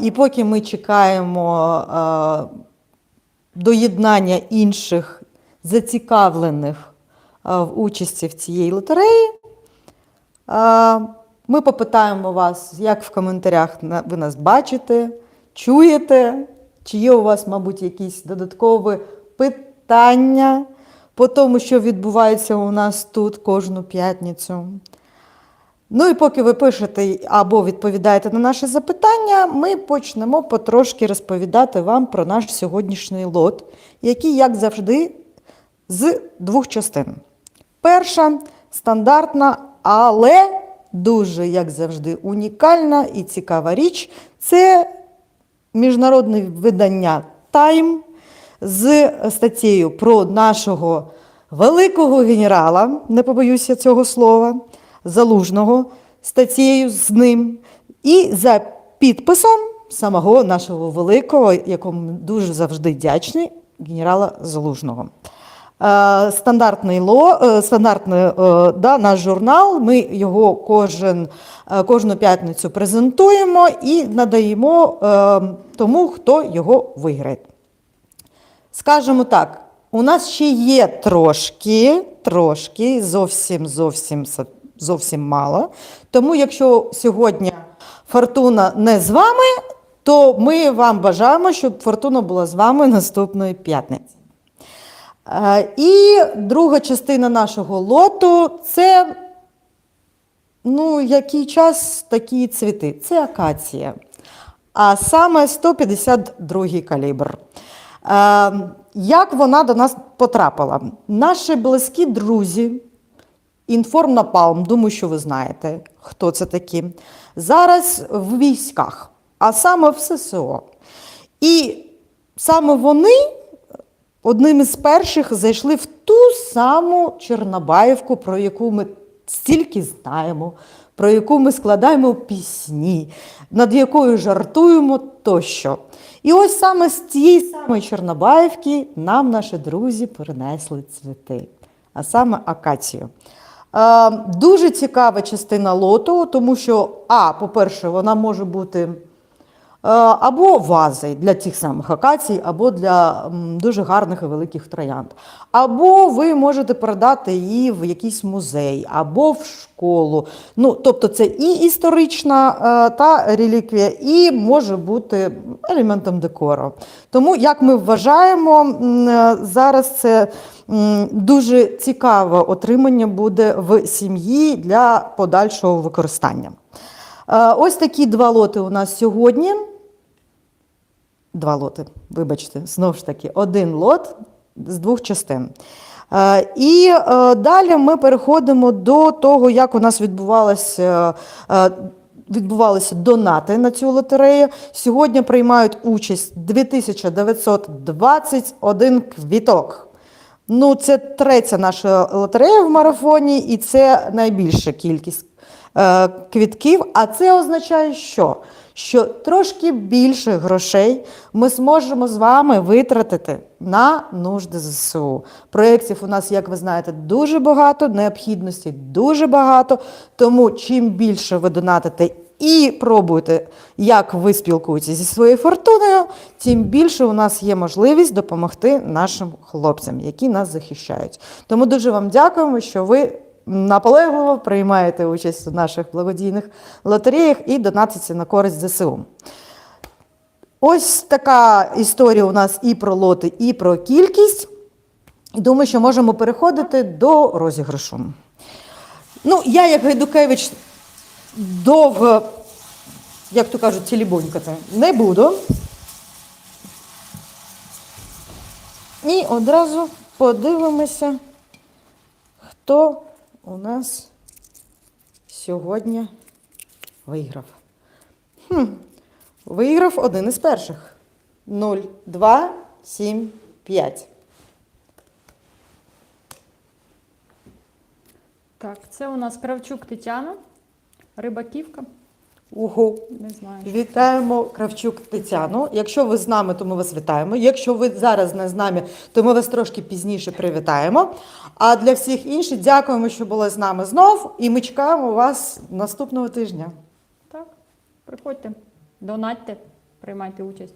І поки ми чекаємо доєднання інших зацікавлених в участі в цій лотереї, ми попитаємо вас, як в коментарях ви нас бачите, чуєте, чи є у вас, мабуть, якісь додаткові питання по тому, що відбувається у нас тут кожну п'ятницю. Ну і поки ви пишете або відповідаєте на наші запитання, ми почнемо потрошки розповідати вам про наш сьогоднішній лот, який, як завжди, з двох частин. Перша стандартна, але дуже, як завжди, унікальна і цікава річ це міжнародне видання Time з статтєю про нашого великого генерала, не побоюся цього слова, залужного, статтєю з ним, і за підписом самого нашого великого, якому дуже завжди вдячний, генерала Залужного. Е, Стандартний ло, е, стандартний е, да, наш журнал. Ми його кожен, кожну п'ятницю презентуємо і надаємо тому, хто його виграє. Скажемо так, у нас ще є трошки, трошки, зовсім, зовсім, зовсім мало. Тому, якщо сьогодні фортуна не з вами, то ми вам бажаємо, щоб фортуна була з вами наступної п'ятниці. Е, І друга частина нашого лоту це ну, який час такі цвіти. Це акація. А саме 152 калібр. Е, Як вона до нас потрапила? Наші близькі друзі, Інформнапалм, думаю, що ви знаєте, хто це такі. Зараз в військах, а саме в ССО. І саме вони одним із перших зайшли в ту саму Чорнобаївку, про яку ми стільки знаємо, про яку ми складаємо пісні, над якою жартуємо тощо. І ось саме з цієї самої Чорнобаївки нам наші друзі принесли цвіти, а саме акацію. Е, Дуже цікава частина лоту, тому що, а, по-перше, вона може бути або вази для тих самих акацій, або для дуже гарних і великих троянд. Або ви можете передати її в якийсь музей, або в школу. Ну, тобто це і історична е, та реліквія, і може бути елементом декору. Тому, як ми вважаємо, е, зараз це дуже цікаве отримання буде в сім'ї для подальшого використання. Е, Ось такі два лоти у нас сьогодні. Два лоти, вибачте, знову ж таки, один лот з двох частин. Е, І е, далі ми переходимо до того, як у нас відбувалося. е, Відбувалися донати на цю лотерею. Сьогодні приймають участь 2921 квіток. Ну, це третя наша лотерея в марафоні, і це найбільша кількість е, квітків. А це означає, що? Що трошки більше грошей ми зможемо з вами витратити на нужди ЗСУ. Проєктів у нас, як ви знаєте, дуже багато, необхідностей дуже багато. Тому чим більше ви донатите і пробуєте, як ви спілкуєтеся зі своєю фортуною, тим більше у нас є можливість допомогти нашим хлопцям, які нас захищають. Тому дуже вам дякуємо, що ви наполегливо приймаєте участь у наших благодійних лотереях і донатите на користь ЗСУ. Ось така історія у нас і про лоти, і про кількість. Думаю, що можемо переходити до розіграшу. Ну, я, як Гайдукевич, довго, як то кажуть, тілібонькати не буду. І одразу подивимося, хто у нас сьогодні виграв. Хм, виграв один із перших. 0, 2, 7, 5. Так, це у нас Кравчук Тетяна, Рибаківка. Ого. Не знаю. Вітаємо Кравчук Тетяну. Якщо ви з нами, то ми вас вітаємо. Якщо ви зараз не з нами, то ми вас трошки пізніше привітаємо. А для всіх інших дякуємо, що були з нами знов. І ми чекаємо вас наступного тижня. Так, приходьте, донатьте. приймайте участь.